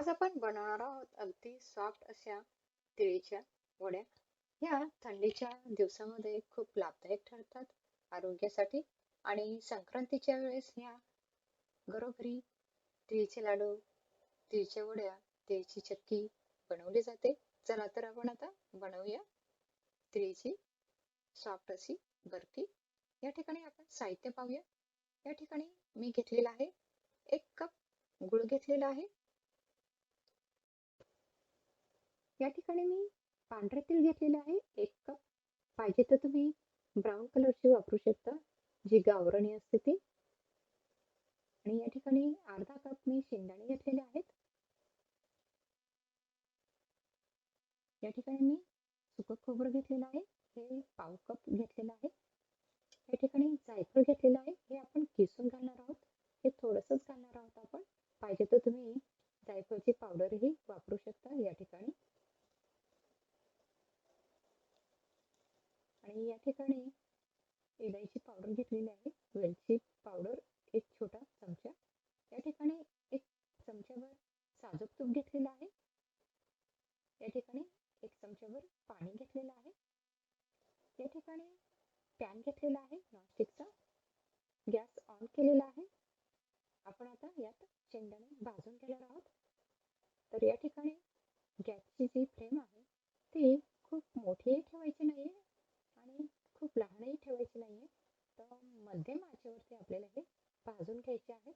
आज आपण बनवणार आहोत. अगदी सॉफ्ट अशा तिळीच्या वड्या. ह्या थंडीच्या दिवसामध्ये खूप लाभदायक ठरतात आरोग्यासाठी. आणि संक्रांतीच्या वेळेस ह्या घरोघरी तिळीचे लाडू तिळच्या वड्या तिळची चक्की बनवली जाते. चला तर आपण आता बनवूया तिळीची सॉफ्ट अशी बर्फी. या ठिकाणी आपण साहित्य पाहूया. या ठिकाणी मी घेतलेला आहे एक कप गुळ घेतलेला आहे. या ठिकाणी मी पांढरे तेल घेतलेले आहे. एक कप. पाहिजे तर तुम्ही ब्राऊन कलरची वापरू शकता जी गावरणी असते ती. आणि या ठिकाणी अर्धा कप मी शेंगदाणे घेतलेले आहेत. या ठिकाणी मी सुकं खोबरं घेतलेलं आहे. हे पाव कप घेतलेलं आहे. या ठिकाणी जायफळ घेतलेलं आहे. हे आपण किसून घालणार आहोत. हे थोडंसंच घालणार आहोत आपण. पाहिजे तर तुम्ही जायफळची पावडरही वापरू शकता या ठिकाणी. आणि या ठिकाणी इलायची पावडर घेतलेली आहे. वेलची पावडर एक छोटा चमचा. या ठिकाणी एक चमच्यावर साजूक तूप घेतलेलं आहे. या ठिकाणी एक चमच्यावर पाणी घेतलेलं आहे. या ठिकाणी पॅन घेतलेला आहे नॉनस्टिकचा गॅस ऑन केलेला आहे आपण आता यात शेंगदाणे भाजून घेणार आहोत तर या ठिकाणी गॅसची जी फ्लेम आहे ती खूप मोठीही ठेवायची नाही आणि खूप लहानही ठेवायची नाही तर मध्यम आचेवरती आपल्याला हे भाजून घ्यायचे आहेत.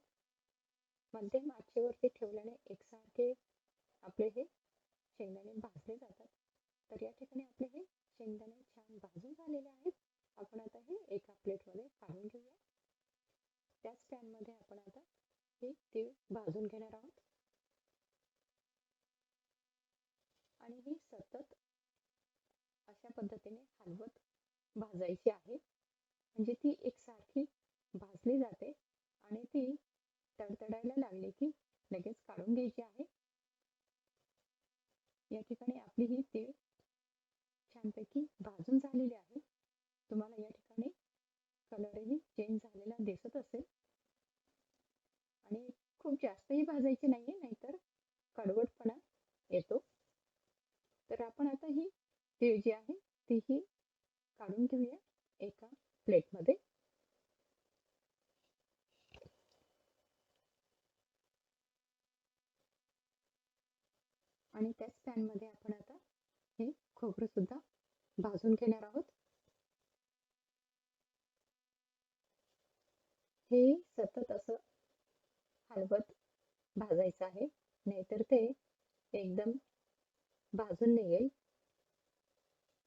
मध्यम आचेवरती ठेवल्याने एकसारखे आपले हे शेंगदाणे भाजले जातात. तर या ठिकाणी आपले हे शेंगदाणे छान भाजून झालेले आहेत. आपण आता हे एका प्लेटमध्ये काढून घेऊया. त्याच पॅनमध्ये आपण आता हे तीळ भाजून घेणार आहोत. आणि ही सतत अशा पद्धतीने हलवत भाजायची आहे. म्हणजे ती एकसारखी भाजली जाते आणि ती तडतडायला लागली की लगेच काढून घ्यायची आहे. या ठिकाणी आपली ही तीळ छानपैकी भाजून झालेली आहे. तुम्हाला या ठिकाणी कलरही चेंज झालेला दिसत असेल. आणि खूप जास्तही भाजायची नाहीये नाहीतर कडवटपणा येतो. तर आपण आता ही तीळ जी आहे तीही काढून घेऊया एका प्लेटमध्ये. आणि त्याच पॅनमध्ये आपण आता हे खोबरं सुद्धा भाजून घेणार आहोत. हे सतत असं हलवत भाजायचं आहे. नाहीतर ते एकदम भाजून नाही येईल.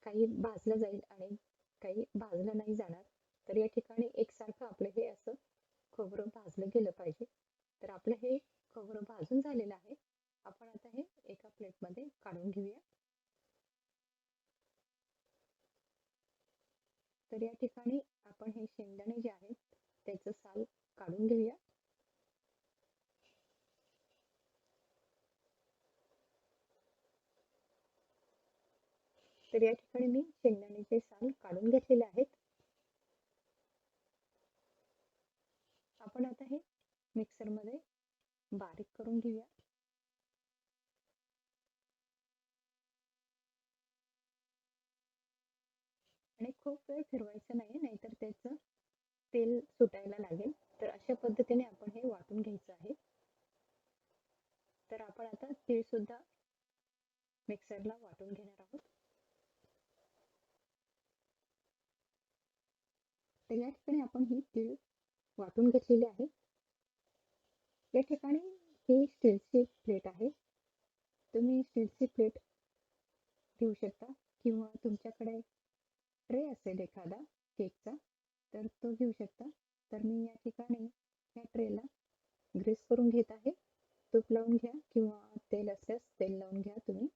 काही भाजलं जाईल आणि काही भाजलं नाही जाणार. तर या ठिकाणी एकसारखं आपलं हे असं खोबरं भाजलं गेलं पाहिजे. तर आपलं हे खोबरं भाजून झालेलं आहे. आपण आता हे एका प्लेटमध्ये काढून घेऊया. तर या ठिकाणी आपण हे शेंगदाणे जे आहेत त्याचं साल काढून घेऊया. तर या ठिकाणी मी शेंगदाण्याचे साल काढून घेतलेले आहेत. आपण आता हे मिक्सरमध्ये बारीक करून घेऊया. आणि खूप वेळ फिरवायचं नाही नाहीतर त्याचं तेल सुटायला लागेल. तर अशा पद्धतीने आपण हे वाटून घ्यायचं आहे. तर आपण आता तीळ सुद्धा मिक्सरला वाटून घेणार आहोत. तर या ठिकाणी आपण ही तीळ वाटून घेतलेली आहे. या ठिकाणी ही स्टीलची प्लेट आहे. तुम्ही स्टीलची प्लेट घेऊ शकता किंवा तुमच्याकडे ट्रे असेल एखादा केकचा तर तो घेऊ शकता. तर मी या ट्रेला ग्रीस करून घेत आहे तूप लावून घ्या किंवा तेल असल्यास तेल लावून घ्या तुम्ही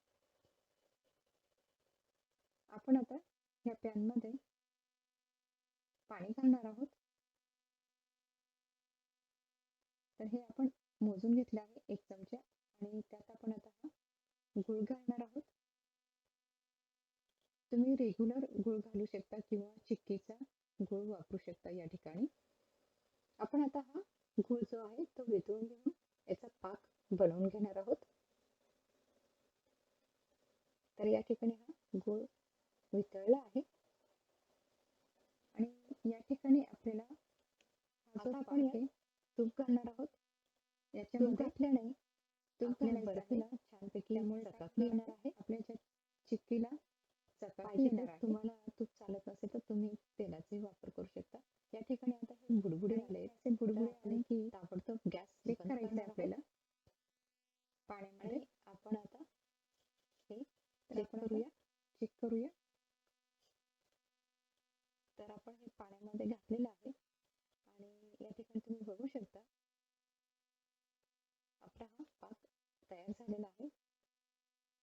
आपण आता या पॅनमध्ये पाणी घालणार आहोत तर हे आपण मोजून घेतले आहे एक चमचा. आणि त्यात आपण आता हा गुळ घालणार आहोत. तुम्ही रेग्युलर गुळ घालू शकता किंवा चिक्कीचा गुळ वापरू शकता या ठिकाणी. आपण आता हा गुळ जो आहे तो वितळून घेऊन याचा पाक बनवून घेणार आहोत तर या ठिकाणी हा गूळ वितळला आहे आणि या ठिकाणी आपल्याला हा जो आपण हे तूप घालणार आहोत याच्यामध्ये घातल्याने बर्फीला छानपैकी चकाकी येणार आहे. आपल्या ज्या चिक्कीला चकाकी येणार आहे तुम्हाला तूप चालत नसेल तर तुम्ही तेलाचा वापर करू शकता. या ठिकाणी आता हे बुडबुडे आले ते बुडबुडे आले की ताबडतोब गॅस चेक करायचा आहे आपल्याला. पाण्यामध्ये आपण आता हे चेक करूया. चेक करूया. तर आपण हे पाण्यामध्ये घातलेलं आहे. आणि या ठिकाणी तुम्ही बघू शकता आपला हा पाक तयार झालेला आहे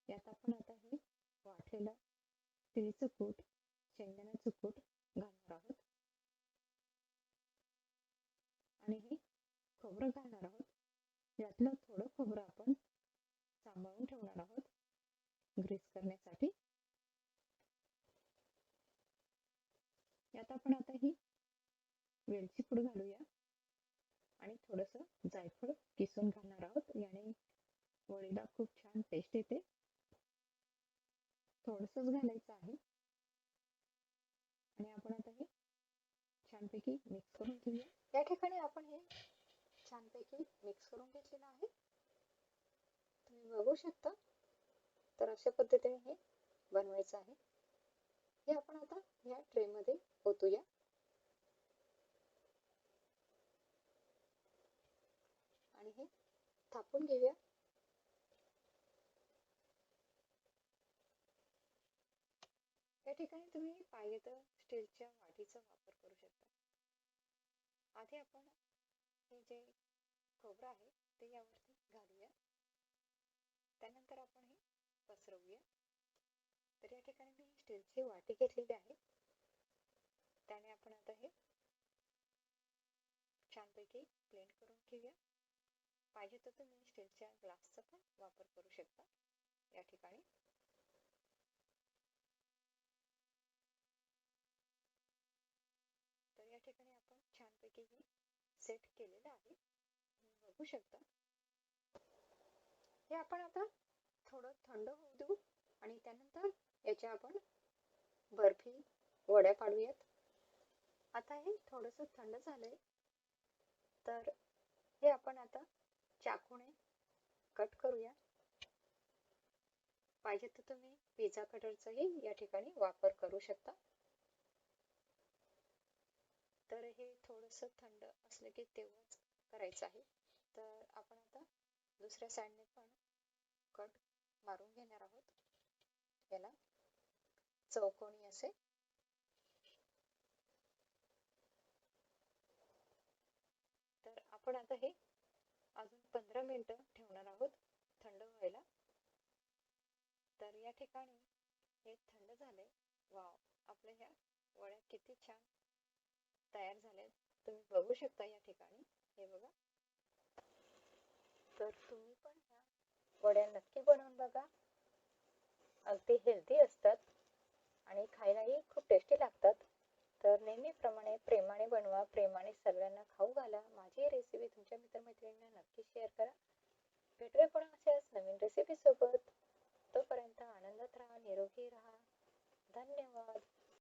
यात आपण आता हे वाटलेलं तिळीचं कूट शेंगदाण्याचं कूट घालणार आहोत. आणि हे खोबरं घालणार आहोत. यातलं थोडं खोबरं आपण सांभाळून ठेवणार आहोत. ग्रीस करण्यासाठी. यात आपण आता ही वेलची पूड घालूया. आणि थोडस जायफळ किसून घालणार आहोत. याने वडीला खूप छान टेस्ट येते. थोडसच घालायचं आहे. आणि आपण आता हे छानपैकी मिक्स करून घेऊया. या ठिकाणी आपण हे छानपैकी मिक्स करून घेतलेलं आहे. तुम्ही बघू शकता. तर अशा पद्धतीने हे बनवायचं आहे. हे आपण आता या ट्रे मध्ये ओतूया. आणि हे थापून घेऊया. ठिकाणी तुम्ही पाहिजे तर स्टीलच्या वाटीचा वापर करू शकता. आधी आपण हे जे खोबरं आहे ते यावरती घालूया. त्यानंतर आपण हे पसरवूया. तर या ठिकाणी मी स्टीलची वाटी घेतलेली आहे. त्याने आपण आता हे छानपैकी ब्लेंड करून घेऊया. पाहिजे तर तुम्ही स्टीलच्या ग्लासचा पण वापर करू शकता या ठिकाणी तर या ठिकाणी आपण छानपैकी हे सेट केलेलं आहे. बघू शकता. हे आपण आता थोडं थंड होऊ देऊ आणि त्यानंतर याच्या आपण बर्फी वड्या पाडूयात. आता हे थोडस थंड झालंय. तर हे आपण आता चाकूने कट करूया. पाहिजे तर तुम्ही पिझ्झा कटरचाही या ठिकाणी वापर करू शकता. तर हे थोडस थंड असलं की तेव्हाच करायचं आहे. तर आपण आता दुसऱ्या साईडने पण कट मारून घेणार आहोत. याला चौकोनी असे. तर आपण आता हे अजून पंधरा मिनिटं ठेवणार आहोत थंड व्हायला. तर या ठिकाणी हे थंड झाले वाव आपल्या ह्या वड्या किती छान तयार झाले तुम्ही बघू शकता या ठिकाणी. हे बघा. तर तुम्ही पण ह्या वड्या नक्की बनवून बघा. अगदी हेल्दी असतात आणि खायलाही खूप टेस्टी लागतात. तर नेहमीप्रमाणे प्रेमाने बनवा प्रेमाने सगळ्यांना खाऊ घाला. माझी रेसिपी तुमच्या मित्रमैत्रिणींना नक्की शेअर करा. भेटूया पण अशाच नवीन रेसिपी सोबत. तोपर्यंत आनंदात राहा निरोगी राहा. धन्यवाद.